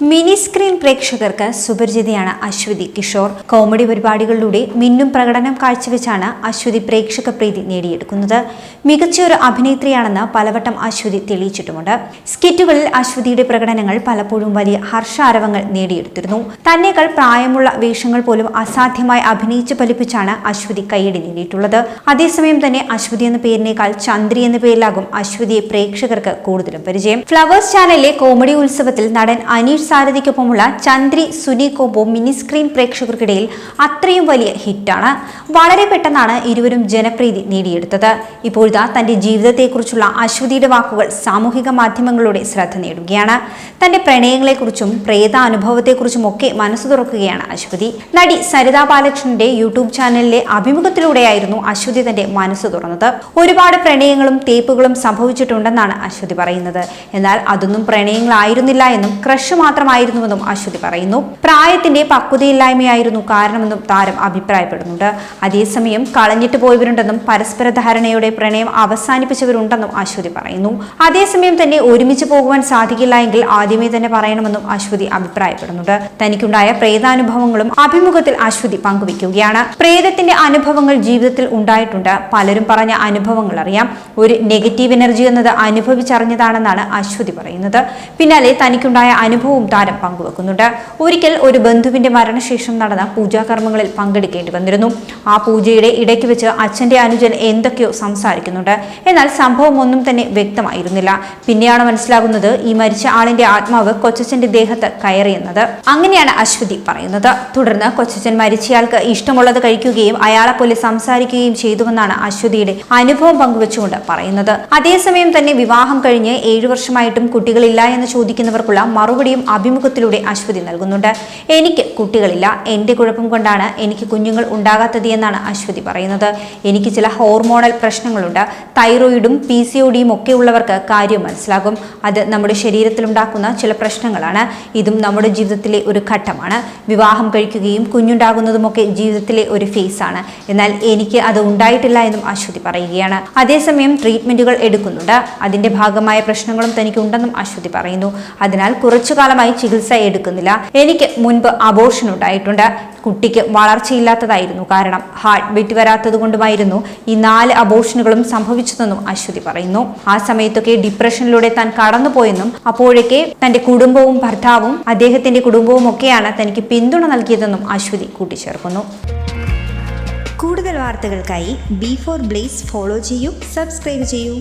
Mini screen പ്രേക്ഷകർക്ക് സുപരിചിതയാണ് Aswathy Kishore. Comedy പരിപാടികളിലൂടെ മിന്നും പ്രകടനം കാഴ്ചവെച്ചാണ് അശ്വതി പ്രേക്ഷക പ്രീതി നേടിയെടുക്കുന്നത്. മികച്ചൊരു അഭിനേത്രിയാണെന്ന് പലവട്ടം അശ്വതി തെളിയിച്ചിട്ടുമുണ്ട്. സ്കിറ്റുകളിൽ അശ്വതിയുടെ പ്രകടനങ്ങൾ പലപ്പോഴും വലിയ ഹർഷാരവങ്ങൾ നേടിയെടുത്തിരുന്നു. തന്നെക്കാൾ പ്രായമുള്ള വേഷങ്ങൾ പോലും അസാധ്യമായി അഭിനയിച്ച് ഫലിപ്പിച്ചാണ് അശ്വതി കൈയടി നേടിയിട്ടുള്ളത്. അതേസമയം തന്നെ അശ്വതി എന്ന പേരിനേക്കാൾ ചന്ദ്രി എന്ന പേരിലാകും അശ്വതിയെ പ്രേക്ഷകർക്ക് കൂടുതലും പരിചയം. ഫ്ലവേഴ്സ് ചാനലിലെ കോമഡി ഉത്സവത്തിൽ നടൻ Aneesh സാരഥിക്കൊപ്പമുള്ള Chandri Suni combo mini screen പ്രേക്ഷകർക്കിടയിൽ അത്രയും വലിയ ഹിറ്റാണ്. വളരെ പെട്ടെന്നാണ് ഇരുവരും ജനപ്രീതി നേടിയെടുത്തത്. ഇപ്പോഴത്തെ തന്റെ ജീവിതത്തെക്കുറിച്ചുള്ള അശ്വതിയുടെ വാക്കുകൾ സാമൂഹിക മാധ്യമങ്ങളുടെ ശ്രദ്ധ നേടുകയാണ്. തന്റെ പ്രണയങ്ങളെക്കുറിച്ചും പ്രേതാനുഭവത്തെക്കുറിച്ചും ഒക്കെ മനസ്സ് തുറക്കുകയാണ് അശ്വതി. നടി സരിതാ ബാലകൃഷ്ണന്റെ യൂട്യൂബ് ചാനലിലെ അഭിമുഖത്തിലൂടെയായിരുന്നു അശ്വതി തന്റെ മനസ്സ് തുറന്നത്. ഒരുപാട് പ്രണയങ്ങളും തേപ്പുകളും സംഭവിച്ചിട്ടുണ്ടെന്നാണ് അശ്വതി പറയുന്നത്. എന്നാൽ അതൊന്നും പ്രണയങ്ങളായിരുന്നില്ല എന്നും ക്രഷ് മാത്രമായിരുന്നുവെന്നും അശ്വതി പറയുന്നു. പ്രായത്തിന്റെ പക്വതയില്ലായ്മയായിരുന്നു കാരണമെന്നും താരം അഭിപ്രായപ്പെടുന്നുണ്ട്. അതേസമയം കളഞ്ഞിട്ട് പോയവരുണ്ടെന്നും പരസ്പര ധാരണയോടെ പ്രണയം അവസാനിപ്പിച്ചവരുണ്ടെന്നും അശ്വതി പറയുന്നു. അതേസമയം തന്നെ ഒരുമിച്ച് പോകുവാൻ സാധിക്കില്ല എങ്കിൽ ആദ്യമേ തന്നെ പറയണമെന്നും അശ്വതി അഭിപ്രായപ്പെടുന്നുണ്ട്. തനിക്കുണ്ടായ പ്രേതാനുഭവങ്ങളും അഭിമുഖത്തിൽ അശ്വതി പങ്കുവയ്ക്കുകയാണ്. പ്രേതത്തിന്റെ അനുഭവങ്ങൾ ജീവിതത്തിൽ ഉണ്ടായിട്ടുണ്ട്. പലരും പറഞ്ഞ അനുഭവങ്ങൾ അറിയാം. ഒരു നെഗറ്റീവ് എനർജി എന്നത് അനുഭവിച്ചറിഞ്ഞതാണെന്നാണ് അശ്വതി പറയുന്നത്. പിന്നാലെ തനിക്കുണ്ടായ അനുഭവവും താരം പങ്കുവെക്കുന്നുണ്ട്. ഒരിക്കൽ ഒരു ബന്ധുവിന്റെ മരണശേഷം നടന്ന പൂജാകർമ്മങ്ങളിൽ പങ്കെടുക്കേണ്ടി വന്നിരുന്നു. ആ പൂജയുടെ ഇടയ്ക്ക് വെച്ച് അച്ഛന്റെ അനുജൻ എന്തൊക്കെയോ സംസാരിക്കുന്നുണ്ട്. എന്നാൽ സംഭവം ഒന്നും തന്നെ വ്യക്തമായിരുന്നില്ല. പിന്നെയാണ് മനസ്സിലാകുന്നത് ഈ മരിച്ച ആളിന്റെ ആത്മാവ് കൊച്ചച്ഛന്റെ ദേഹത്ത് കയറിയെന്നത്. അങ്ങനെയാണ് അശ്വതി പറയുന്നത്. തുടർന്ന് കൊച്ചച്ഛൻ മരിച്ചയാൾക്ക് ഇഷ്ടമുള്ളത് കഴിക്കുകയും അയാളെ പോലെ സംസാരിക്കുകയും ചെയ്തുവെന്നാണ് അശ്വതിയുടെ അനുഭവം പങ്കുവെച്ചുകൊണ്ട് പറയുന്നത്. അതേസമയം തന്നെ വിവാഹം കഴിഞ്ഞ് ഏഴു വർഷമായിട്ടും കുട്ടികളില്ല എന്ന് ചോദിക്കുന്നവർക്കുള്ള മറുപടിയും അഭിമുഖത്തിലൂടെ അശ്വതി നൽകുന്നുണ്ട്. എനിക്ക് കുട്ടികളില്ല. എന്റെ കുഴപ്പം കൊണ്ടാണ് എനിക്ക് കുഞ്ഞുങ്ങൾ ഉണ്ടാകാത്തത് എന്നാണ് അശ്വതി പറയുന്നത്. എനിക്ക് ചില ഹോർമോണൽ പ്രശ്നങ്ങളുണ്ട്. തൈറോയിഡും പി സി ഒ ഡിയും ഒക്കെ ഉള്ളവർക്ക് കാര്യം മനസ്സിലാകും. അത് നമ്മുടെ ശരീരത്തിലുണ്ടാക്കുന്ന ചില പ്രശ്നങ്ങളാണ്. ഇതും നമ്മുടെ ജീവിതത്തിലെ ഒരു ഘട്ടമാണ്. വിവാഹം കഴിക്കുകയും കുഞ്ഞുണ്ടാകുന്നതുമൊക്കെ ജീവിതത്തിലെ ഒരു ഫേസ് ആണ് എന്നാൽ എനിക്ക് അത് ഉണ്ടായിട്ടില്ല എന്നും അശ്വതി പറയുകയാണ്. അതേസമയം ട്രീറ്റ്മെന്റുകൾ എടുക്കുന്നുണ്ട്. അതിന്റെ ഭാഗമായ പ്രശ്നങ്ങളും തനിക്ക് ഉണ്ടെന്നും അശ്വതി പറയുന്നു. അതിനാൽ കുറച്ചു കാലമായി ചികിത്സ എടുക്കുന്നില്ല. എനിക്ക് മുൻപ് അബോഷൻ ഉണ്ടായിട്ടുണ്ട്. കുട്ടിക്ക് വളർച്ചയില്ലാത്തതായിരുന്നു കാരണം. ഹാർട്ട് ബീറ്റ് വരാത്തത് കൊണ്ടുമായിരുന്നു ഈ നാല് അബോഷനുകളും സംഭവിച്ചതെന്നും അശ്വതി പറയുന്നു. ആ സമയത്തൊക്കെ ഡിപ്രഷനിലൂടെ താൻ കടന്നുപോയെന്നും അപ്പോഴൊക്കെ തന്റെ കുടുംബവും ഭർത്താവും അദ്ദേഹത്തിന്റെ കുടുംബവും ഒക്കെയാണ് തനിക്ക് പിന്തുണ നൽകിയതെന്നും അശ്വതി കൂട്ടിച്ചേർക്കുന്നു. കൂടുതൽ വാർത്തകൾക്കായി ബി ഫോർ ബ്ലേസ് ഫോളോ ചെയ്യൂ സബ്സ്ക്രൈബ് ചെയ്യൂ.